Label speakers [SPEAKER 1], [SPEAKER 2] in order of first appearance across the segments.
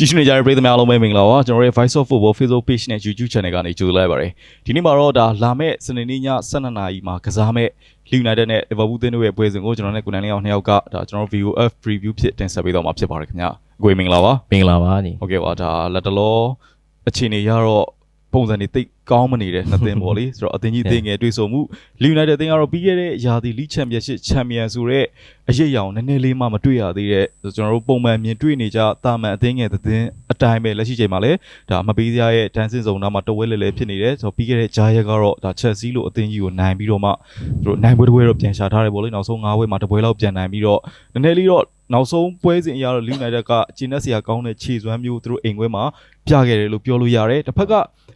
[SPEAKER 1] ကြည့်ရှုနေကြတဲ့ပရိသတ်များအားလုံးပဲမင်္ဂလာပါကျွန်တော်ရဲ့ Voice of Football Facebook page နဲ့ YouTube channel ကနေကြိုဆိုလိုက်ပါတယ်ဒီနေ့မှာတော့ဒါလာမဲ့စနေနေ့ည12နာရီမှာကစားမဲ့ Leeds United နဲ့ Liverpool တင်းတို့ရဲ့ပွဲစဉ်ကိုကျွန်တော်နဲ့ကိုနန်လေးအောင်နှစ်ယောက်ကဒါကျွန်တော် VOF preview ဖြစ်တင်ဆက်ပေးတော့မှာဖြစ်ပါတယ်ခင်ဗျာအကိုမင်္ဂလာပါ
[SPEAKER 2] မင်္ဂလာပါညီ
[SPEAKER 1] ဟုတ်ကဲ့ပါဒါလက်တလောအခြေအနေရတော့ ပုံစံတွေတိတ်ကောင်းမနေတဲ့နှစ်သင်းပေါ့လေဆိုတော့အသင်းကြီးအသင်းငယ်တွေ့ဆုံမှု Leeds United အသင်းကတော့ပြီးခဲ့တဲ့ရာသီ League Championship Champion ဆိုတဲ့အရေးအယောင်နည်းနည်းလေးမှမတွေ့ရသေးတဲ့ကျွန်တော်တို့ပုံမှန်မြင်တွေ့နေကြတာမန်အသင်းငယ်သင်းအတိုင်းပဲလက်ရှိချိန်မှာလည်းဒါမပေးစရာရဲ့ဒန်းစင်စုံနာမှာတဝဲလဲလဲဖြစ်နေတယ်ဆိုတော့ပြီးခဲ့တဲ့ဂျာရက်ကတော့ဒါ Chelsea လို့အသင်းကြီးကိုနိုင်ပြီးတော့မှသူတို့နိုင်ပွဲတစ်ပွဲတော့ပြန်ရှာထားတယ်ပေါ့လေနောက်ဆုံး၅ပွဲမှာတစ်ပွဲလောက်ပြန်နိုင်ပြီးတော့နည်းနည်းလေးတော့နောက်ဆုံးပွဲစဉ်အရတော့ Leeds United ကကျင်းနေစရာကောင်းတဲ့ခြေစွမ်းမျိုးသူတို့အိမ်ခွဲမှာ ပြခဲ့တယ်လို့ပြောလို့ရတယ်တစ်ဖက်က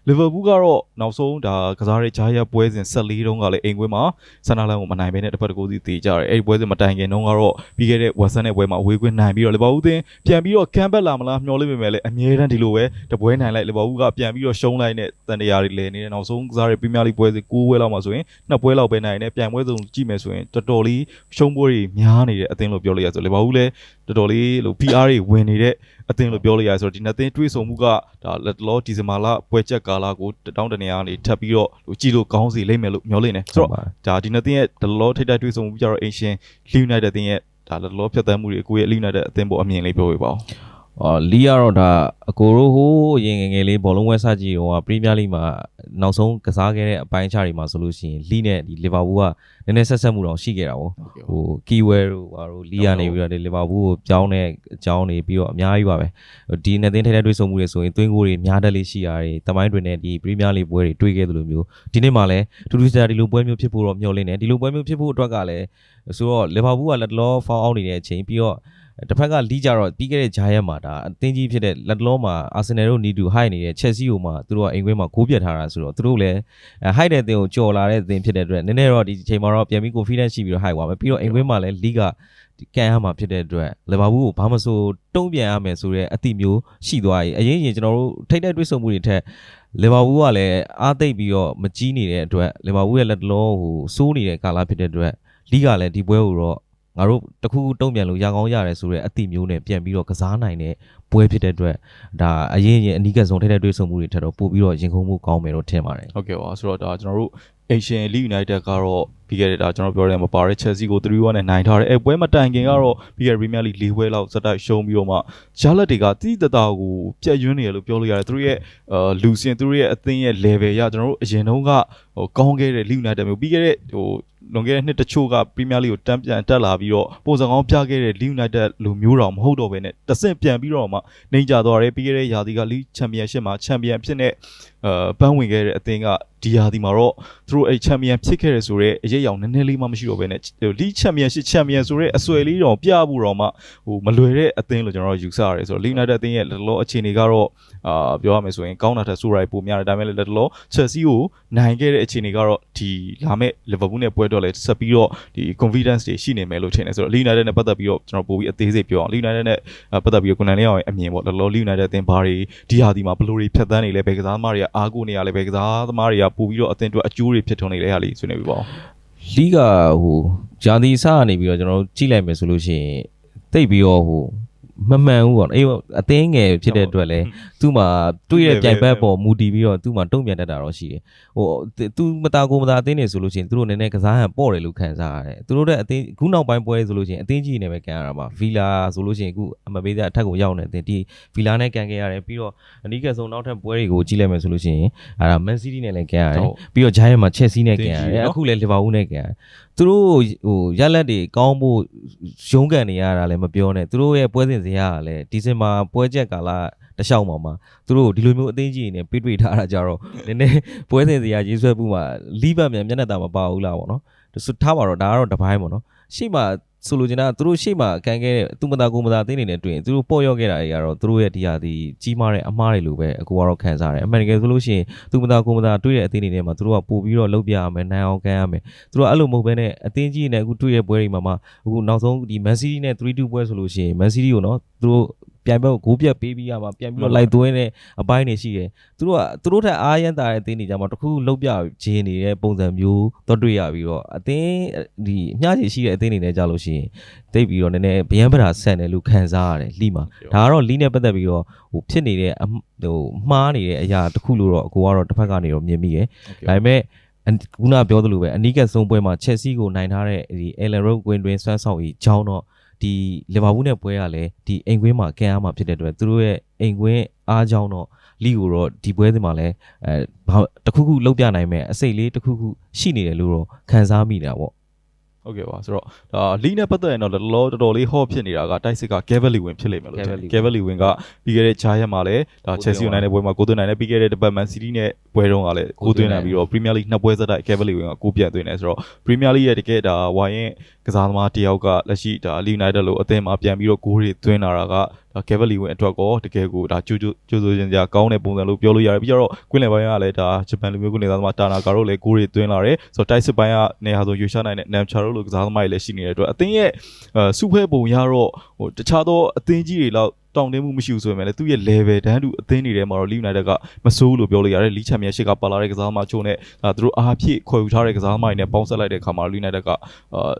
[SPEAKER 1] Liverpool ကတော့နောက်ဆုံးဒါကစားတဲ့ဂျာရက်ပွဲစဉ်14တုန်းကလည်းအိမ်ခွဲမှာဆန္ဒလန်ကိုမနိုင်ဘဲနဲ့တစ်ဖက်တစ်ကိုစီတေးကြတယ်အဲ့ဒီပွဲစဉ်မတိုင်ခင်တုန်းကတော့ပြီးခဲ့တဲ့ Western နဲ့ပွဲမှာအဝေးကွင်းနိုင်ပြီးတော့ Liverpool အသင်းပြန်ပြီးတော့ comeback လာမလားမျှော်လင့်ပေမဲ့လည်းအမြဲတမ်းဒီလိုပဲတပွဲနိုင်လိုက် Liverpool ကပြန်ပြီးတော့ရှုံးလိုက်တဲ့တန်တရာတွေလည်းနေတယ်နောက်ဆုံးကစားတဲ့ Premier League ပွဲစဉ်9ပွဲလောက်မှာဆိုရင်နှစ်ပွဲလောက်ပဲနိုင်တယ်ပြန်ပွဲစုံကြည့်မယ်ဆိုရင်တော်တော်လေးရှုံးပွဲတွေများနေတဲ့အသင်းလို့ပြောလို့ရဆို Liverpool လည်းတော်တော်လေးလို့ PR တွေဝင်နေတဲ့အသင်းလို့ပြောလို့ရဆိုတော့ဒီနှစ်သင်းတွေးဆုံမှုကဒါလက်တလောဒီဇင်ဘာလပွဲချက်ကာလကိုတောင်းတနေရကနေထပ်ပြီးတော့လို့ကြည့်လို့ကောင်းစီလိမ့်မယ်လို့မျှော်လင့်တယ်ဆိုတော့
[SPEAKER 2] ပါ
[SPEAKER 1] ဒါဒီနှစ်သင်းရဲ့ဒလောထိတ်တိုက်တွေးဆုံမှုကြတော့ Asian League United အသင်းရဲ့ဒါလက်တလောဖြတ်သန်းမှုတွေအကိုရဲ့ League United အသင်းပေါ်အမြင်လေးပြောပြပါဦး
[SPEAKER 2] အော်လီကတော့ဒါအကိုတို့ဟိုးအရင်ငယ်ငယ်လေးဘောလုံးဝဲစကြည့်တော့ပရီးမီးယားလိမှာနောက်ဆုံးကစားခဲ့တဲ့အပိုင်းအခြားတွေမှာဆိုလို့ရှိရင်လီနဲ့ဒီလီဗာပူးကနည်းနည်းဆက်ဆက်မှုတော့ရှိခဲ့တာဗောဟိုကီဝဲတို့ဘာတို့လီကနေပြီးတော့ဒီလီဗာပူးကိုပြောင်းတဲ့အကြောင်းတွေပြီးတော့အများကြီးပါပဲဒီနှစ်သင်းထဲထဲတွေ့ဆုံမှုတွေဆိုရင်သွင်းကိုတွေများတက်လေးရှိရတယ်တမိုင်းတွေနဲ့ဒီပရီးမီးယားလိပွဲတွေတွေ့ခဲ့သလိုမျိုးဒီနေ့မှလည်းထူးထူးခြားခြားဒီလိုပွဲမျိုးဖြစ်ဖို့တော့မျှော်လင့်တယ်ဒီလိုပွဲမျိုးဖြစ်ဖို့အတွက်ကလည်းဆိုတော့လီဗာပူးကလက်တလောဖောင်းအောင်နေတဲ့အချိန်ပြီးတော့ တစ်ဖက်ကလီကြတော့ပြီးခဲ့တဲ့ဂျာရက်မှာဒါအသင်းကြီးဖြစ်တဲ့လက်တလုံးမှာအာဆင်နယ်တို့နီတူဟိုက်နေတဲ့ချက်စီကိုမှသူတို့ကအိမ်ခွင်းမှာကိုးပြတ်ထားတာဆိုတော့သူတို့လည်းဟိုက်တဲ့အသင်းကိုကြော်လာတဲ့အသင်းဖြစ်တဲ့အတွက်နည်းနည်းတော့ဒီအချိန်မှာတော့ပြန်ပြီး confidence ရှိပြီးတော့ဟိုက်သွားမယ်ပြီးတော့အိမ်ခွင်းမှာလည်းလီကကန်ရမှာဖြစ်တဲ့အတွက်လီဗာပူးကိုဘာမှမဆိုတုံ့ပြန်ရမယ်ဆိုတဲ့အသည့်မျိုးရှိသွားပြီအရင်ရင်ကျွန်တော်တို့ထိတ်တဲ့တွေးဆုံမှုတွေထက်လီဗာပူးကလည်းအားသိပ်ပြီးတော့မကြီးနေတဲ့အတွက်လီဗာပူးရဲ့လက်တလုံးဟိုစိုးနေတဲ့ကာလဖြစ်တဲ့အတွက်လီကလည်းဒီပွဲကိုတော့ ငါတို့တခုခုတုံ့ပြန်လို့ရကောင်းရတယ်ဆိုတဲ့အသည့်မျိုးနဲ့ပြန်ပြီးတော့ကစားနိုင်တဲ့ပွဲဖြစ်တဲ့အတွက်ဒါအရင်ရင်အနီးကပ်ဆုံးထိတဲ့တွေးဆုံမှုတွေထက်တော့ပို့ပြီးတော့ရင်ခုန်မှုကောင်းမယ်လို့ထင်ပါတယ်
[SPEAKER 1] ဟုတ်ကဲ့ပါဆိုတော့ဒါကျွန်တော်တို့ Asian League United ကတော့ပြီးခဲ့တဲ့ဒါကျွန်တော်ပြောရတဲ့မပါတဲ့ Chelsea ကို3-1နဲ့နိုင်ထားတယ်အဲပွဲမတိုင်ခင်ကတော့ပြီးခဲ့တဲ့ Premier League ၄ပွဲလောက်စတိုက်ရှုံးပြီးတော့မှရလက်တွေကတိတိတတကိုပြက်ယွန်းနေတယ်လို့ပြောလို့ရတယ်သူတို့ရဲ့အာလူစင်သူတို့ရဲ့အသင်းရဲ့ level ရကျွန်တော်တို့အရင်တုန်းကဟိုကောင်းခဲ့တဲ့ League United မျိုးပြီးခဲ့တဲ့ဟို လွန်ခဲ့တဲ့နှစ်တချို့က Premier League ကိုတန်းပြန်တက်လာပြီးတော့ပုံစံကောင်းပြခဲ့တဲ့ League United လိုမျိုးတောင်မဟုတ်တော့ဘဲနဲ့တဆင့်ပြန်ပြီးတော့မှနေကြသွားတယ်ပြီးခဲ့တဲ့ရာသီက League Championship မှာ Champion ဖြစ်တဲ့အာပန်းဝင်ခဲ့တဲ့အသင်းကဒီရာသီမှာတော့သူတို့အဲ့ Champion ဖြစ်ခဲ့တယ်ဆိုတော့အရေးအယောင်နည်းနည်းလေးမှမရှိတော့ဘဲနဲ့ League Championship Champion ဆိုတဲ့အဆွဲလေးတော့ပြဖို့တော့မှဟိုမလွယ်တဲ့အသင်းလို့ကျွန်တော်တို့ယူဆရတယ်ဆိုတော့ League United အသင်းရဲ့လက်လောအခြေအနေကတော့အာပြောရမယ်ဆိုရင်ကောင်းတာထက်ဆိုးရိုက်ပိုများတယ်ဒါပေမဲ့လည်းလက်လော Chelsea ကိုနိုင်ခဲ့တဲ့အခြေအနေကတော့ဒီလာမဲ့ Liverpool နဲ့ပွဲတော့လည်းဆက်ပြီးတော့ဒီ confidence တွေရှိနေမယ်လို့ထင်တယ်ဆိုတော့ League United နဲ့ပတ်သက်ပြီးတော့ကျွန်တော်ပို့ပြီးအသေးစိတ်ပြောအောင် League United နဲ့ပတ်သက်ပြီးတော့ကိုနန်လေးအောင်အမြင်ပေါ့လက်လော League United အသင်းဘာတွေဒီဟာဒီမှာဘယ်လိုတွေဖြတ်သန်းနေလဲဘယ်ကစားသမားတွေကအားကိုးနေရလဲဘယ်ကစားသမားတွေကပို့ပြီးတော့အသင်းအတွက်အကျိုးတွေဖြစ်ထွန်းနေလဲဟာလေးဆွေးနွေးပြပါဦး
[SPEAKER 2] လီကဟိုဂျာဒီစကနေပြီးတော့ကျွန်တော်တို့ကြည့်လိုက်မယ်ဆိုလို့ရှိရင်တိတ်ပြီးတော့ဟို မမှန်ဘူးပေါ့နော်အေးအသင်းငယ်ဖြစ်တဲ့အတွက်လည်းသူ့မှာတွေ့တဲ့ပြိုင်ဘက်ပေါ်မူတည်ပြီးတော့သူ့မှာတုံ့ပြန်တတ်တာတော့ရှိတယ်ဟိုသူမတာကိုမတာအသင်းနေဆိုလို့ရှိရင်သူတို့နည်းနည်းကစားဟန်ပေါ့တယ်လို့ခံစားရတယ်သူတို့တဲ့အသင်းခုနောက်ပိုင်းပွဲဆိုလို့ရှိရင်အသင်းကြီးနေပဲကန်ရတာပါဗီလာဆိုလို့ရှိရင်အခုအမပေးတဲ့အထက်ကိုရောက်နေတဲ့အသင်းဒီဗီလာနဲ့ကန်ခဲ့ရတယ်ပြီးတော့အနီးကပ်ဆုံးနောက်ထပ်ပွဲတွေကိုကြည့်လိုက်မယ်ဆိုလို့ရှိရင်အဲဒါမန်စီးတီးနဲ့လည်းကန်ရတယ်ပြီးတော့ဂျိုင်းယန်မှာချက်စီနဲ့ကန်ရတယ်အခုလည်းလီဗာပူးနဲ့ကန်ရတယ်သူတို့ဟိုရက်လက်တွေကောင်းဖို့ရုံးကန်နေရတာလည်းမပြောနဲ့သူတို့ရဲ့ပွဲစဉ်စရာကလည်းဒီဇင်ဘာပွဲချက်ကာလတခြားမှာမှာသူတို့ဒီလိုမျိုးအသိကြီးနေပြတွေ့ထားတာကြတော့နည်းနည်းပွဲစဉ်စရာရေးဆွဲမှုမှာလီးဘတ်မြန်မျက်နှာတာမပါဘူးလားပေါ့နော်ဆိုထားပါတော့ဒါကတော့တပိုင်းပေါ့နော်ရှေ့မှာ ဆိုလိုချင်တာကသူတို့ရှေ့မှာကန်ခဲ့တဲ့သူမသားကိုမသားအသင်းတွေနဲ့တွေ့ရင်သူတို့ပေါ့ရောက်ခဲ့တာတွေကတော့သူတို့ရဲ့ဒီဟာဒီကြီးမားတဲ့အမားတွေလိုပဲအကူကတော့ခံစားရတယ်အမှန်တကယ်ဆိုလို့ရှိရင်သူမသားကိုမသားတွေ့တဲ့အသင်းတွေနဲ့မှာသူတို့ကပို့ပြီးတော့လုပ်ပြရမယ်နိုင်အောင်ကန်ရမယ်သူတို့ကအဲ့လိုမဟုတ်ဘဲနဲ့အသင်းကြီးနဲ့အခုတွေ့တဲ့ပွဲတွေမှာမှအခုနောက်ဆုံးဒီ Man City နဲ့3-2ပွဲဆိုလို့ရှိရင် Man City ကိုနော်သူတို့ ပြိုင်ဘက်ကိုဂိုးပြက်ပေးပြီးရမှာပြန်ပြီးတော့လိုက်သွင်းတဲ့အပိုင်းတွေရှိတယ်သူတို့ကသူတို့ထက်အားရမ်းတာတဲ့အသင်းတွေကြမှာတစ်ခုခုလောက်ပြခြင်းနေတဲ့ပုံစံမျိုးတော့တွေ့ရပြီးတော့အသင်းဒီအမျှခြေရှိတဲ့အသင်းတွေနဲ့ကြာလို့ရှိရင်တိတ်ပြီးတော့နည်းနည်းဗျံပဓာဆန်တယ်လို့ခံစားရတယ်လီမှာဒါကတော့လီနဲ့ပတ်သက်ပြီးတော့ဟိုဖြစ်နေတဲ့အမဟိုမှားနေတဲ့အရာတစ်ခုလို့တော့အကိုကတော့တစ်ဖက်ကနေတော့မြင်မိရယ်ဒါပေမဲ့အန်ခုနပြောသလိုပဲအနီးကပ်ဆုံးပွဲမှာချက်စီကိုနိုင်ထားတဲ့ဒီ Ellen Road ကွင်းတွင်ဆွမ်းဆောင်ကြီးကြောင်းတော့ ဒီလီဗာပူးနဲ့ပွဲရလဲဒီအိမ်ကွင်းမှာကန်အားမှာဖြစ်တဲ့အတွက်သူတို့ရဲ့အိမ်ကွင်းအားကြောင်းတော့လီကိုတော့ဒီပွဲစဉ်မှာလဲအဲဘာတခုခုလောက်ပြနိုင်မဲ့အစိတ်လေးတခုခုရှိနေတယ်လို့တော့ခံစားမိနေတာပေါ့
[SPEAKER 1] ဟုတ်ကဲ့ပါဆိုတော့ဒါလီနဲ့ပတ်သက်ရင်တော့လောတော်တော်လေးဟော့ဖြစ်နေတာကတိုက်စစ်က Cavali win ဖြစ်လိမ့်မယ်လို့ထင်တယ် Cavali win ကပြီးခဲ့တဲ့ဂျာရက်မှာလည်းဒါ Chelsea နိုင်တဲ့ပွဲမှာကိုသွင်းနိုင်တယ်ပြီးခဲ့တဲ့ Department City နဲ့ပွဲတုန်းကလည်းကိုသွင်းနိုင်ပြီးတော့ Premier League နှစ်ပွဲဆက်တိုက် Cavali win ကကိုပြန်သွင်းတယ်ဆိုတော့ Premier League ရဲ့တကယ်ဒါဝိုင်းရင်ကစားသမားတယောက်ကလက်ရှိဒါ Leeds United လို့အသင်းမှာပြန်ပြီးတော့ဂိုးတွေသွင်းလာတာက ဒါ Cavali win အတွက်ကောတကယ်ကိုဒါကျိုးကျိုးကျိုးဆိုခြင်းစရာကောင်းတဲ့ပုံစံလို့ပြောလို့ရတယ်ပြီးတော့ကွင်းလယ်ပိုင်းကလည်းဒါဂျပန်လူမျိုးကွင်းလယ်သမားတာနာကာတို့လည်းဂိုးတွေသွင်းလာတယ်ဆိုတော့တိုက်စစ်ပိုင်းကနေဟာဆိုရွှေရှားနိုင်တဲ့ Namcha တို့လိုကစားသမားတွေလည်းရှိနေတဲ့အတွက်အသင်းရဲ့အဲစုဖွဲ့ပုံရတော့ဟိုတခြားသောအသင်းကြီးတွေလောက်တောင်းတမှုမရှိဘူးဆိုပေမဲ့လည်းသူ့ရဲ့ level တန်းတူအသင်းတွေထဲမှာတော့ Leeds United ကမဆိုးလို့ပြောလို့ရတယ်လီချန်ပီယံရှစ်ကပါလာတဲ့ကစားသမားချို့နဲ့ဒါသူတို့အားဖြည့်ခွဲယူထားတဲ့ကစားသမားတွေနဲ့ပေါင်းဆက်လိုက်တဲ့အခါမှာ Leeds United ကအာ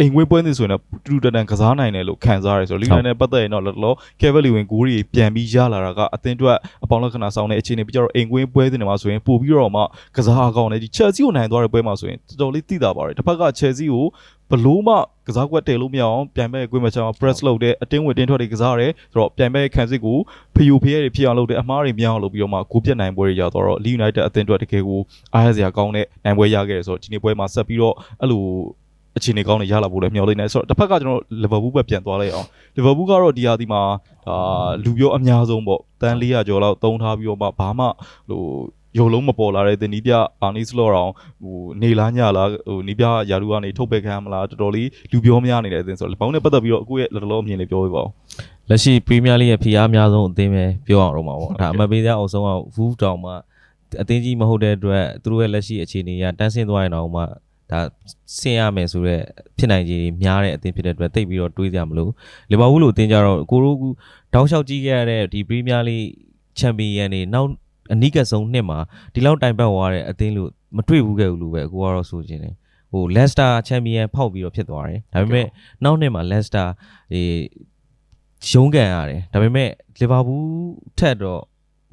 [SPEAKER 1] အိမ်ဝေးပွဲနေဆိုရင်တူတူတန်တန်ကစားနိုင်တယ်လို့ခံစားရတယ်ဆိုတော့ Leeds United နဲ့ပတ်သက်ရင်တော့လောလော Cavali ဝင်ဂိုးတွေပြန်ပြီးရလာတာကအသင်းအတွက်အပေါင်းလက္ခဏာဆောင်တဲ့အခြေအနေပြီးကြတော့အိမ်ကွင်းပွဲစဉ်တွေမှာဆိုရင်ပို့ပြီးတော့မှကစားအကောင်းတယ်ဒီ Chelsea ကိုနိုင်သွားတဲ့ပွဲမှာဆိုရင်တော်တော်လေးသိတာပါတယ်တစ်ဖက်က Chelsea ကိုဘလို့မှကစားကွက်တယ်လို့မရအောင်ပြန်မဲ့ကွင်းမှာချောင်း press လုပ်တဲ့အတင်းဝင်တင်းထွက်တွေကစားရတယ်ဆိုတော့ပြန်မဲ့ခံစစ်ကိုဖျူဖျဲတွေဖြစ်အောင်လုပ်တဲ့အမှားတွေများအောင်လုပ်ပြီးတော့မှကိုပြက်နိုင်ပွဲတွေရတော့ Leeds United အသင်းအတွက်တကယ်ကိုအားရစရာကောင်းတဲ့နိုင်ပွဲရခဲ့တယ်ဆိုတော့ဒီနေ့ပွဲမှာဆက်ပြီးတော့အဲ့လို အခြေအနေကောင်းတွေရလာဖို့လည်းမျှော်လင့်နေဆိုတော့တစ်ဖက်ကကျွန်တော်လီဗာပူးဘက်ပြန်သွားလိုက်အောင်လီဗာပူးကတော့ဒီဟာဒီမှာဒါလူပြောအများဆုံးပေါ့တန်း400ကျော်လောက်တုံးထားပြီးတော့မှဘာမှဟိုရုံလုံးမပေါ်လာတဲ့တင်နီးပြအာနီစလော့တောင်ဟိုနေလားညလားဟိုနီးပြယာလူကနေထုတ်ပယ်ခံရမလားတော်တော်လေးလူပြောများနေတဲ့အသင်းဆိုတော့ဘောင်းနဲ့ပတ်သက်ပြီးတော့အခုရဲ့လောလောအမြင်လေးပြောပြပါဦး
[SPEAKER 2] လက်ရှိပရီးမီးယားလိရဲ့ဖိအားအများဆုံးအသင်းပဲပြောအောင်တော့မှာပေါ့ဒါအမတ်ပေးစရာအောင်ဆုံးကဝူးတောင်မှအသင်းကြီးမဟုတ်တဲ့အတွက်သူတို့ရဲ့လက်ရှိအခြေအနေကတန်းဆင်းသွားရင်တော့မှ ဒါဆင်းရမယ်ဆိုတော့ဖြစ်နိုင်ခြေများတဲ့အသင်းဖြစ်တဲ့အတွက်တိတ်ပြီးတော့တွေးကြမလို့လီဗာပူးလိုအသင်းကြတော့ကိုရိုးတောင်းလျှောက်ကြည့်ခဲ့ရတဲ့ဒီပရီးမီးယားလိချန်ပီယံတွေနောက်အနီးကပ်ဆုံးနှစ်မှာဒီလောက်တိုင်ပတ်သွားတဲ့အသင်းလို့မတွေ့ဘူးခဲ့ဘူးလို့ပဲကိုကတော့ဆိုချင်တယ်ဟိုလက်စတာချန်ပီယံဖောက်ပြီးတော့ဖြစ်သွားတယ်ဒါပေမဲ့နောက်နှစ်မှာလက်စတာအေးရုံးကန်ရတယ်ဒါပေမဲ့လီဗာပူးထက်တော့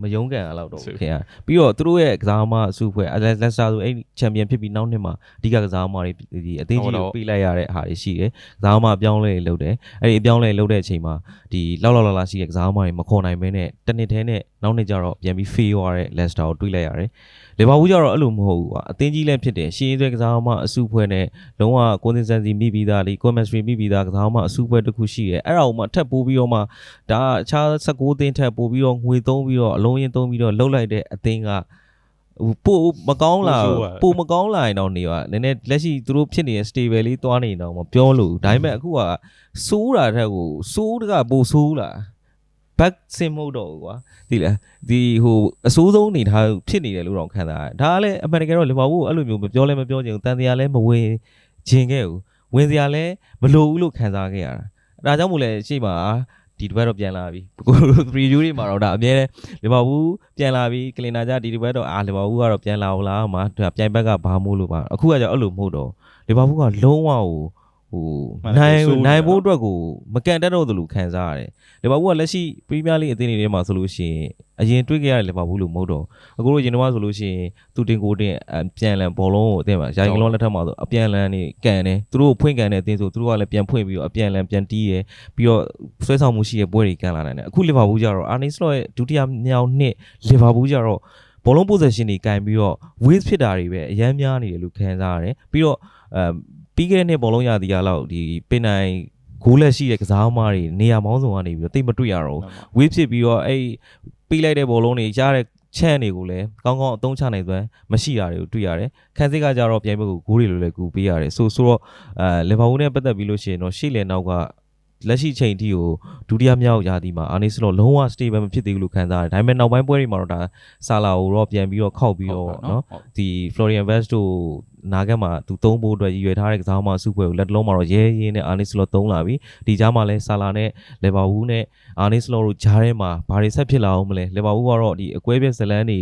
[SPEAKER 2] မယုံကန်ရတော့တော့ဘူးခင်ဗျာပြီးတော့သူတို့ရဲ့ကစားသမားအစုအဖွဲ့လက်လက်စတာဆိုအဲ့ချန်ပီယံဖြစ်ပြီးနောက်နှစ်မှာအဓိကကစားသမားတွေဒီအသင်းကြီးကိုပေးလိုက်ရတဲ့ဟာတွေရှိတယ်ကစားသမားအပြောင်းလဲတွေလုပ်တယ်အဲ့ဒီအပြောင်းလဲလုပ်တဲ့အချိန်မှာဒီလောက်လောက်လာလာရှိတဲ့ကစားသမားတွေမခေါ်နိုင်ဘဲနဲ့တစ်နှစ်တည်းနဲ့ နောက်နှစ်ကျတော့ပြန်ပြီး fail ရတဲ့ Leicester ကိုတွေးလိုက်ရတယ်လီဗာပူးကျတော့အဲ့လိုမဟုတ်ဘူးကွာအသင်းကြီးလည်းဖြစ်တယ်ရှေးသွဲကစားသမားအစုအဖွဲ့နဲ့လုံးဝကိုယ်စင်စန်စီမိပြီးသားလေ chemistry မိပြီးသားကစားသမားအစုအဖွဲ့တစ်ခုရှိတယ်အဲ့ဒါကိုမှထပ်ပိုးပြီးတော့မှဒါကအခြား16သင်းထက်ပို့ပြီးတော့ငွေသုံးပြီးတော့အလုံးရင်သုံးပြီးတော့လှုပ်လိုက်တဲ့အသင်းကဟိုပို့မကောင်းလာပို့မကောင်းလာရင်တော့နေပါနည်းနည်းလက်ရှိသူတို့ဖြစ်နေတဲ့ stable လေးသွားနေတော့မပြောလို့ဒါပေမဲ့အခုကစိုးတာထက်ကိုစိုးတကပိုစိုးလာ back စင်မဟုတ်တော့ဘူးကွာဒီလားဒီဟိုအစိုးဆုံးနေထားဖြစ်နေတယ်လို့တော့ခံစားရတယ်ဒါကလည်းအမှန်တကယ်တော့လီဗာပူးအဲ့လိုမျိုးမပြောလဲမပြောချင်ဘူးတန်တရားလည်းမဝင်ခြင်းခဲ့ဘူးဝင်စရာလည်းမလိုဘူးလို့ခံစားခဲ့ရတာအဲဒါကြောင့်မို့လဲရှေ့မှာဒီတစ်ပတ်တော့ပြန်လာပြီကို review တွေမှာတော့ဒါအများနဲ့လီဗာပူးပြန်လာပြီကလင်နာကြဒီတစ်ပတ်တော့အာလီဗာပူးကတော့ပြန်လာအောင်လားမှာဒါပြိုင်ဘက်ကဘာမို့လို့ပါအခုကကြောင့်အဲ့လိုမဟုတ်တော့လီဗာပူးကလုံးဝဟို ဟိုနိုင်နိုင်ဖို့အတွက်ကိုမကန်တတ်တော့သလိုခံစားရတယ်လီဗာပူးကလက်ရှိပရီးမီးယားလိအသင်းတွေထဲမှာဆိုလို့ရှိရင်အရင်တွေ့ခဲ့ရတဲ့လီဗာပူးလို့မဟုတ်တော့အခုလိုရင်တော့ဆိုလို့ရှိရင်သူတင်ကိုတင်အပြန်လန်ဘောလုံးကိုအသင်းမှာယာယီကလုံးလက်ထက်မှာဆိုအပြန်လန်နေကန်တယ်သူတို့ဖွင့်ကန်တဲ့အသင်းဆိုသူတို့ကလည်းပြန်ဖွင့်ပြီးတော့အပြန်လန်ပြန်တီးရပြီးတော့ဆွဲဆောင်မှုရှိတဲ့ပွဲတွေကန်လာနိုင်တယ်အခုလီဗာပူးကျတော့အာနီစလော့ရဲ့ဒုတိယမြောက်နှစ်လီဗာပူးကျတော့ဘောလုံး possession တွေကန်ပြီးတော့ waste ဖြစ်တာတွေပဲအများများနေတယ်လို့ခံစားရတယ်ပြီးတော့အမ် ပြီးခဲ့တဲ့နှစ်ဘောလုံးရသည်ကလောက်ဒီပင်နိုင်ဂိုးလက်ရှိတဲ့ကစားသမားတွေနေရာမောင်းဆောင်ကနေပြီးတော့တိတ်မတွေ့ရတော့ဘူးဝေးဖြစ်ပြီးတော့အဲ့ပေးလိုက်တဲ့ဘောလုံးတွေရတဲ့ချန့်တွေကိုလည်းကောင်းကောင်းအသုံးချနိုင်စွမ်းမရှိတာတွေကိုတွေ့ရတယ်ခန်းစစ်ကကြတော့ပြိုင်ပွဲကိုဂိုးတွေလိုလည်းကူပေးရတယ်ဆိုဆိုတော့အဲလီဗာပူးနဲ့ပတ်သက်ပြီးလို့ရှိရင်တော့ရှေ့လေနောက်က လက်ရှိချိန်ထိကိုဒုတိယမြောက်ရာသီမှာအာနီစလော့လုံးဝ stable မဖြစ်သေးဘူးလို့ခံစားရတယ်ဒါပေမဲ့နောက်ပိုင်းပွဲတွေမှာတော့ဒါဆာလာကိုတော့ပြန်ပြီးတော့ခောက်ပြီးတော့နော်ဒီ Florian Vest တို့နာဂတ်မှာသူသုံးဖို့အတွက်ရည်ရွယ်ထားတဲ့ကစားသမားစုဖွဲ့ကိုလက်တလုံးမှာတော့ရဲရဲနဲ့ Arne Slot သုံးလာပြီဒီကြားမှာလဲဆာလာနဲ့ Liverpool နဲ့ Arne Slot တို့ကြားထဲမှာဘာတွေဆက်ဖြစ်လာအောင်မလဲ Liverpool ကတော့ဒီအကွဲပြက်ဇလန်းတွေ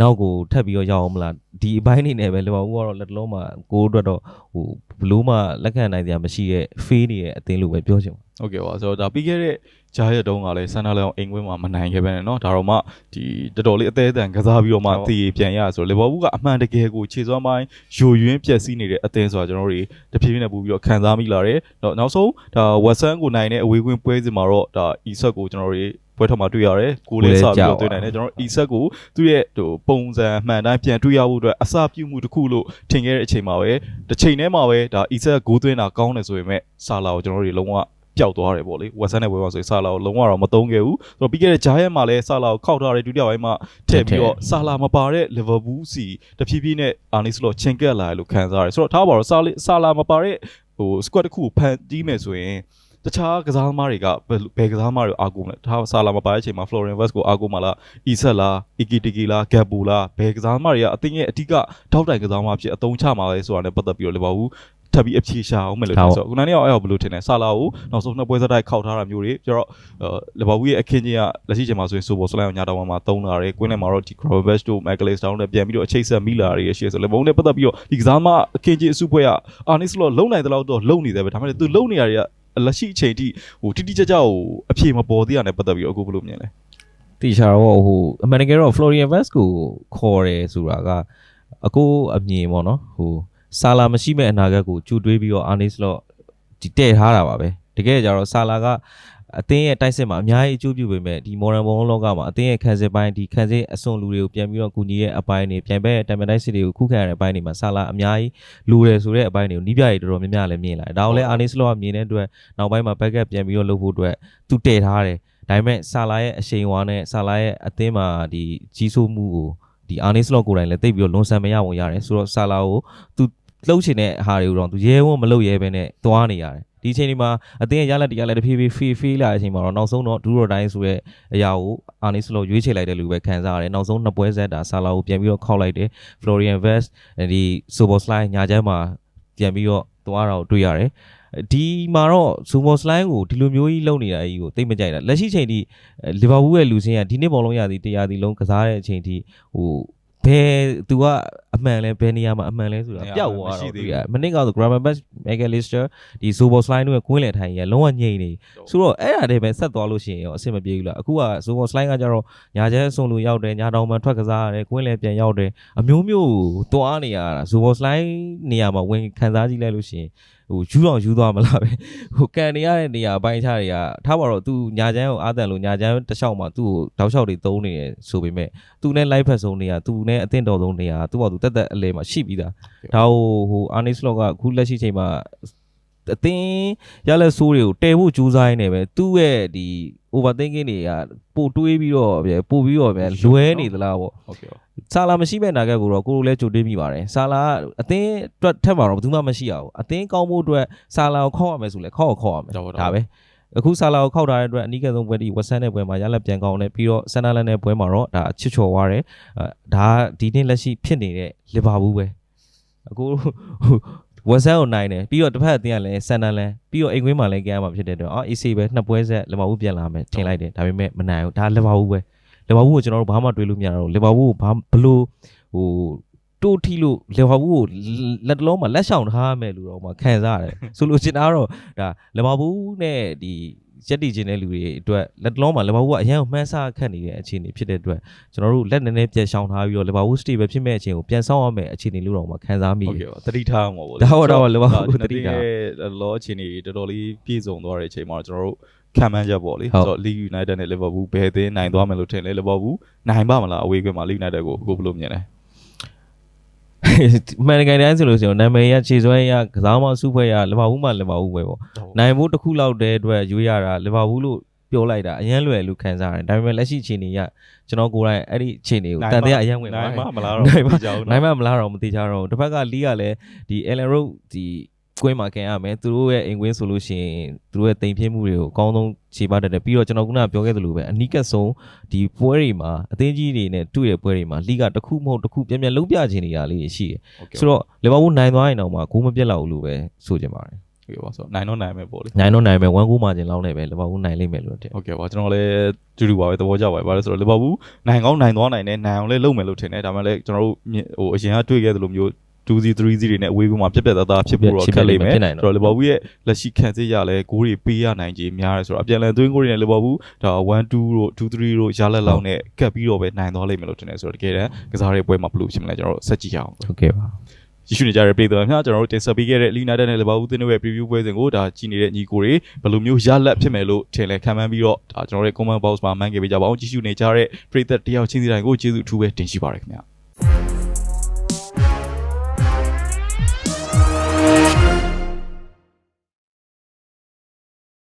[SPEAKER 2] နောက်ကိုထပ်ပြီးတော့ရောက်အောင်မလားဒီအပိုင်းနေနဲ့ပဲ Liverpool ကတော့လက်တလုံးမှာကိုယ်အတွက်တော့ဟိုဘလို့မှလက်ခံနိုင်စရာမရှိတဲ့ fail နေတဲ့အသင်းလို့ပဲပြောချင်ပါ
[SPEAKER 1] ဟုတ်ကဲ့ပါဆိုတော့ဒါပြီးခဲ့တဲ့ဂျားရက်တုန်းကလည်းဆန်နာလောင်အိမ်ကွင်းမှာမနိုင်ခဲ့ပဲနဲ့เนาะဒါတော့မှဒီတော်တော်လေးအသေးအတန်ကစားပြီးတော့မှ
[SPEAKER 2] ဟုတ်
[SPEAKER 1] တည်ပြန်ရဆိုတော့လီဗာပူးကအမှန်တကယ်ကိုခြေစွမ်းပိုင်းယိုယွင်းပျက်စီးနေတဲ့အသင်းဆိုတာကျွန်တော်တို့တွေတဖြည်းဖြည်းနဲ့ပို့ပြီးတော့ခံစားမိလာတယ်။တော့နောက်ဆုံးဒါဝက်ဆန်ကိုနိုင်တဲ့အဝေးကွင်းပွဲစဉ်မှာတော့ဒါအီဆက်ကိုကျွန်တော်တို့တွေ ပွဲထောက်မှာတွေ့ရတယ်။ကိုယ်လည်းစပြီးတော့တွေ့နိုင်တယ်ကျွန်တော်တို့အီဆက်ကိုသူ့ရဲ့ဟိုပုံစံအမှန်တိုင်းပြန်တွေ့ရဖို့အတွက်အစပြုမှုတစ်ခုလို့ထင်ခဲ့တဲ့အချိန်မှာပဲတစ်ချိန်တည်းမှာပဲဒါအီဆက်ကိုသွင်းတာကောင်းတယ်ဆိုပေမဲ့ဆာလာကိုကျွန်တော်တို့တွေလုံးဝပျောက်သွားတယ်ပေါ့လေဝက်ဆန်နဲ့ပွဲမှာဆိုရင်ဆာလာကိုလုံးဝတော့မသုံးခဲ့ဘူးဆိုတော့ပြီးခဲ့တဲ့ဂျားယက်မှာလည်းဆာလာကိုခောက်ထားတဲ့ဒုတိယပိုင်းမှာထည့်ပြီးတော့ဆာလာမပါတဲ့လီဗာပူးစီတဖြည်းဖြည်းနဲ့အာနီစလော့ချင်ကက်လာတယ်လို့ခံစားရတယ်ဆိုတော့ထားပါတော့ဆာလီဆာလာမပါတဲ့ဟိုစကွက်တစ်ခုကိုဖန်တီးမယ်ဆိုရင် တခြားကစားသမားတွေကဘယ်ဘယ်ကစားသမားတွေအားကိုးမလဲထားဆာလာမပါတဲ့အချိန်မှာ Florian Vest ကိုအားကိုးမလားအီဆက်လားအီကီတီကီလားဂက်ဘူလားဘယ်ကစားသမားတွေကအတင်းရဲ့အဓိကထောက်တိုင်ကစားသမားဖြစ်အသုံးချမှာလဲဆိုတာနဲ့ပတ်သက်ပြီးတော့လီဗာပူးထပ်ပြီးအဖြေရှာအောင်မယ်လို့ထင်ဆိုတော့ခုနကအဲ့ရောက်ဘယ်လိုထင်လဲဆာလာကိုနောက်ဆုံးနှစ်ပွဲစတိုက်ခောက်ထားတာမျိုးတွေပြီးတော့လီဗာပူးရဲ့အခင်းကြီးကလက်ရှိချိန်မှာဆိုရင်ဆိုဘောစလိုင်းကိုညာတောင်မှာသုံးလာတယ်ကွင်းထဲမှာတော့ဒီ Gravenberch တို့ Michaelis Town နဲ့ပြန်ပြီးတော့အချိတ်ဆက်မိလာတွေရှိဆိုလီဗာပူးနဲ့ပတ်သက်ပြီးတော့ဒီကစားသမားအခင်းကြီးအစုဖွဲ့ကအာနီစလော့လုံနိုင်တဲ့လောက်တော့လုံနေတယ်ပဲဒါပေမဲ့သူလုံနေရတွေက လက်ရှိအချိန်ထိဟိုတိတိကျကျကိုအဖြေမပေါ်သေးရတဲ့ပတ်သက်ပြီးတော့အခုဘယ်လိုမြင်လဲ
[SPEAKER 2] တီချာတော့ဟိုအမှန်တကယ်တော့ Florian Vest ကိုခေါ်တယ်ဆိုတာကအကိုအမြင်ပေါ့နော်ဟိုဆာလာမရှိမဲ့အနာဂတ်ကိုကြိုတွေးပြီးတော့ Arne Slot ဒီတည့်ထားတာပါပဲတကယ်ကြတော့ဆာလာက အသင်းရဲ့တိုက်စစ်မှာအများကြီးအကျိုးပြုပေမဲ့ဒီ modern ဘုံလောကမှာအသင်းရဲ့ခံစစ်ပိုင်းဒီခံစစ်အစွန်လူတွေကိုပြန်ပြီးတော့ကူညီရဲ့အပိုင်းတွေပြန်ပဲတမ်ပန်တိုက်စစ်တွေကိုခုခံရတဲ့အပိုင်းတွေမှာဆာလာအများကြီးလူတယ်ဆိုတဲ့အပိုင်းတွေကိုနီးပြရတော်တော်များများလည်းမြင်လာတယ်ဒါကိုလည်း Arne Slot ကမြင်တဲ့အတွက်နောက်ပိုင်းမှာ backup ပြန်ပြီးတော့လုပ်ဖို့အတွက်သူတည့်ထားတယ်ဒါပေမဲ့ဆာလာရဲ့အရှိန်အဝါနဲ့ဆာလာရဲ့အသင်းမှာဒီကြီးစိုးမှုကိုဒီအာနီစလော့ကိုယ်တိုင်လည်းတိတ်ပြီးတော့လွန်ဆန်မရဝင်ရတယ်ဆိုတော့ဆာလာကိုသူလှုပ်ချင်တဲ့ဟာတွေကိုတော့သူရဲဝံ့မလုပ်ရဲဘဲနဲ့သွားနေရတယ် ဒီအချိန်ဒီမှာအသင်းရဲ့ရလက်တရားလည်းတဖြည်းဖြည်းဖေးဖေးလာတဲ့အချိန်မှာတော့နောက်ဆုံးတော့ဒူရိုတိုင်းဆိုရဲအရာကိုအာနီစလော့ရွေးချယ်လိုက်တယ်လို့ပဲခံစားရတယ်နောက်ဆုံးနှစ်ပွဲဆက်တာဆာလာကိုပြန်ပြီးတော့ခောက်လိုက်တယ် Florian Vest ဒီ Sobo Slide ညာချမ်းမှာပြန်ပြီးတော့သွားတာကိုတွေ့ရတယ်ဒီမှာတော့ Sobo Slide ကိုဒီလိုမျိုးကြီးလုပ်နေတာအကြီးကိုသိမကြိုက်တာလက်ရှိချိန်ထိလီဗာပူးရဲ့လူစင်းကဒီနှစ်ဘောလုံးရသည်တရားသည်လုံးကစားတဲ့အချိန်ထိဟို ဘယ်သူကအမှန်လဲဘယ်နေရာမှာအမှန်လဲဆိုတာပျောက်သွားတော့တွေ့ရမနစ်ကတော့ Gravenberch Megalister ဒီ Zobo Slide တို့ရဲ့ကွင်းလည်ထိုင်ရလုံးဝငြိမ့်နေဆိုတော့အဲ့ဒါတည်းပဲဆက်သွားလို့ရှိရင်ရောအဆင်မပြေဘူးလားအခုက Zobo Slide ကကြတော့ညာကျဲအစုံလူရောက်တယ်ညာတောင်မှထွက်ကစားရတယ်ကွင်းလည်ပြန်ရောက်တယ်အမျိုးမျိုးတွားနေရတာ Zobo Slide နေရာမှာဝင်ခံစားကြည့်လိုက်လို့ရှိရင် ဟိုယူအောင်ယူသွားမလားပဲဟိုကန်နေရတဲ့နေရာအပိုင်းခြားတွေကထားပါတော့သူညာချမ်းကိုအာတန်လို့ညာချမ်းတစ်လျှောက်မှာသူ့ကိုတောက်လျှောက်တွေသုံးနေတယ်ဆိုပေမဲ့သူနဲ့ live ဖက်ဆုံးနေရသူနဲ့အသင့်တော်ဆုံးနေရသူ့ဘာသူတက်တက်အလဲမှာရှိပြီးသားဒါဟိုဟိုအာနီစလော့ကအခုလက်ရှိချိန်မှာအသင်းရလက်ဆိုးတွေကိုတဲဖို့ကြိုးစားရင်းနေပဲသူ့ရဲ့ဒီ overthinking တွေကပိုတွေးပြီးတော့ဗျပို့ပြီးတော့ဗျလွဲနေသလားပေါ့
[SPEAKER 1] ဟုတ်ကဲ့
[SPEAKER 2] ဆာလာမရှိမဲ့နာဂတ်ကိုတော့ကိုလိုလည်းကြိုတင်းမိပါတယ်ဆာလာကအသင်းအတွက်ထက်မှာတော့ဘယ်သူမှမရှိရဘူးအသင်းကောင်းဖို့အတွက်ဆာလာကိုခောက်ရမယ်ဆိုလဲခောက်ကိုခောက်ရမယ်ဒါပဲအခုဆာလာကိုခောက်ထားတဲ့အတွက်အနီးကဆုံးပွဲဒီဝက်ဆန်တဲ့ပွဲမှာရလက်ပြန်ကောင်းတယ်ပြီးတော့ဆန်နာလန်တဲ့ပွဲမှာတော့ဒါချစ်ချော်သွားတယ်ဒါဒီနေ့လက်ရှိဖြစ်နေတဲ့လီဗာပူးပဲအခု ဝက်ဆန်ကိုနိုင်တယ်ပြီးတော့တစ်ဖက်အသင်းကလည်းဆန်နာလန်ပြီးတော့အိမ်ကွင်းမှာလည်းကြမ်းမှာဖြစ်တဲ့အတွက်အော် AC ပဲနှစ်ပွဲဆက်လီဗာပူးပြန်လာမယ်ထင်လိုက်တယ်ဒါပေမဲ့မနိုင်ဘူးဒါလီဗာပူးပဲလီဗာပူးကိုကျွန်တော်တို့ဘာမှတွေးလို့မရတော့ဘူးလီဗာပူးကိုဘာဘလို့ဟိုတိုးထီလို့လီဗာပူးကိုလက်တလုံးမှာလက်ဆောင်ထားမယ်လို့တော့မှခံစားရတယ်ဆိုလို့ချင်တာကတော့ဒါလီဗာပူးနဲ့ဒီ ရက်တည်ခြင်းတဲ့လူတွေအတွက်လက်တလုံးမှာလီဗာပူးကအရန်ကိုမှန်းဆခတ်နေတဲ့အခြေအနေဖြစ်တဲ့အတွက်ကျွန်တော်တို့လက်နည်းနည်းပြန်ရှောင်ထားပြီးတော့လီဗာပူးစတေဘယ်ဖြစ်မဲ့အချိန်ကိုပြန်ဆောင်ရမယ်အခြေအနေလို့တော့မှခံစားမိ
[SPEAKER 1] ဟုတ်
[SPEAKER 2] တယ်
[SPEAKER 1] ကဲ့ပါတတိထားမှာပေါ့
[SPEAKER 2] ဒါတော့တော့လီဗာပူးတတိထား
[SPEAKER 1] လောအချိန်ကြီးတော်တော်လေးပြည့်စုံသွားတဲ့အချိန်မှာကျွန်တော်တို့ခံမှန်းချက်ပေါ့လေ
[SPEAKER 2] ဟုတ်
[SPEAKER 1] ဆိုတော့ League United နဲ့ Liverpool ဘယ်အသင်းနိုင်သွားမယ်လို့ထင်လဲ Liverpool နိုင်ပါမလားအဝေးကွင်းမှာ League United ကိုကိုဘယ်လိုမြင်လဲ
[SPEAKER 2] မှန်တကယ်တမ်းဆိုလို့ရှိရင်နာမည်ရခြေစွဲရကစားမစုဖွဲ့ရလီဗာပူးမှလီဗာပူးပဲပေါ့နိုင်ဖို့တစ်ခုလောက်တည်းအတွက်ရွေးရတာလီဗာပူးလို့ပြောလိုက်တာအရင်လွယ်လို့ခံစားရတယ်ဒါပေမဲ့လက်ရှိအခြေအနေကကျွန်တော်ကိုယ်တိုင်အဲ့ဒီအခြေအနေကိုတန်တဲ့အရင်ဝင်
[SPEAKER 1] နိုင်
[SPEAKER 2] ပါ
[SPEAKER 1] မှာမလားတော့
[SPEAKER 2] နိုင်ပါ
[SPEAKER 1] ကြအောင်
[SPEAKER 2] နိုင်မမလားတော့မသိကြတော့ဘူးတစ်ဖက်ကလီးကလည်းဒီ Ellen Road ဒီ ကွင်းမှာကန်ရမယ်သူတို့ရဲ့အိမ်ကွင်းဆိုလို့ရှိရင်သူတို့ရဲ့တိမ်ပြင်းမှုတွေကိုအကောင်းဆုံးခြေပတတ်တယ်ပြီးတော့ကျွန်တော်ခုနကပြောခဲ့သလိုပဲအနီးကပ်ဆုံးဒီပွဲတွေမှာအသင်းကြီးတွေနဲ့တွေ့တဲ့ပွဲတွေမှာလိကတစ်ခုမဟုတ်တစ်ခုပြန်ပြန်လုံးပြချင်နေရလေးရှိတယ်ဆိုတော့လီဗာပူးနိုင်သွားရင်တော့မှဂိုးမပြတ်လောက်ဘူးလို့ပဲဆိုချင်ပါတယ်
[SPEAKER 1] ဟုတ်ကဲ့ပါဆိုတော့နိုင်တော့နိုင်မယ်ပေါ့လေ
[SPEAKER 2] နိုင်တော့နိုင်မယ်1ဂိုးမာဂျင်လောက်နဲ့ပဲလီဗာပူးနိုင်လိမ့်မယ်လို့ထင်
[SPEAKER 1] ဟုတ်ကဲ့ပါကျွန်တော်လည်းတူတူပါပဲသဘောကျပါတယ်ဘာလို့လဲဆိုတော့လီဗာပူးနိုင်ကောင်းနိုင်သွားနိုင်တယ်နိုင်အောင်လည်းလုပ်မယ်လို့ထင်တယ်ဒါမှလည်းကျွန်တော်တို့မြင်ဟိုအရင်ကတွေ့ခဲ့သလိုမျိုး 2C 3C တွေနဲ့အဝေးကူမှာပြက်ပြက်သားသားဖြစ်ဖို့တော့ခက်လိမ့်မယ်ဆိုတော့လီဗာပူးရဲ့လက်ရှိခံစစ်ရလဲဂိုးတွေပေးရနိုင်ကြီးများတယ်ဆိုတော့အပြန်လန်သွင်းဂိုးတွေနဲ့လီဗာပူးဒါ1 2တို့2 3တို့ရလက်လောက်နဲ့ကတ်ပြီးတော့ပဲနိုင်သွားလိမ့်မယ်လို့ထင်တယ်ဆိုတော့တကယ်တမ်းကစားတဲ့ပွဲမှာဘယ်လိုဖြစ်မလဲကျွန်တော်တို့ဆက်ကြည့်ရအောင်
[SPEAKER 2] ဟုတ်ကဲ့ပါ
[SPEAKER 1] ကြည့်ရှုနေကြတဲ့ပြည်သူများကျွန်တော်တို့တင်ဆက်ပေးခဲ့တဲ့ United နဲ့ Liverpool တင်းတို့ရဲ့ preview ပွဲစဉ်ကိုဒါကြည့်နေတဲ့ညီကိုတွေဘယ်လိုမျိုးရလက်ဖြစ်မယ်လို့ထင်လဲခံမှန်းပြီးတော့ဒါကျွန်တော်တို့ရဲ့ comment box မှာမှန်းခဲ့ပေးကြပါအောင်ကြည့်ရှုနေကြတဲ့ပြည်သက်တယောက်ချင်းစီတိုင်းကိုကျေးဇူးအထူးပဲတင်ရှိပါရခင်ဗျာ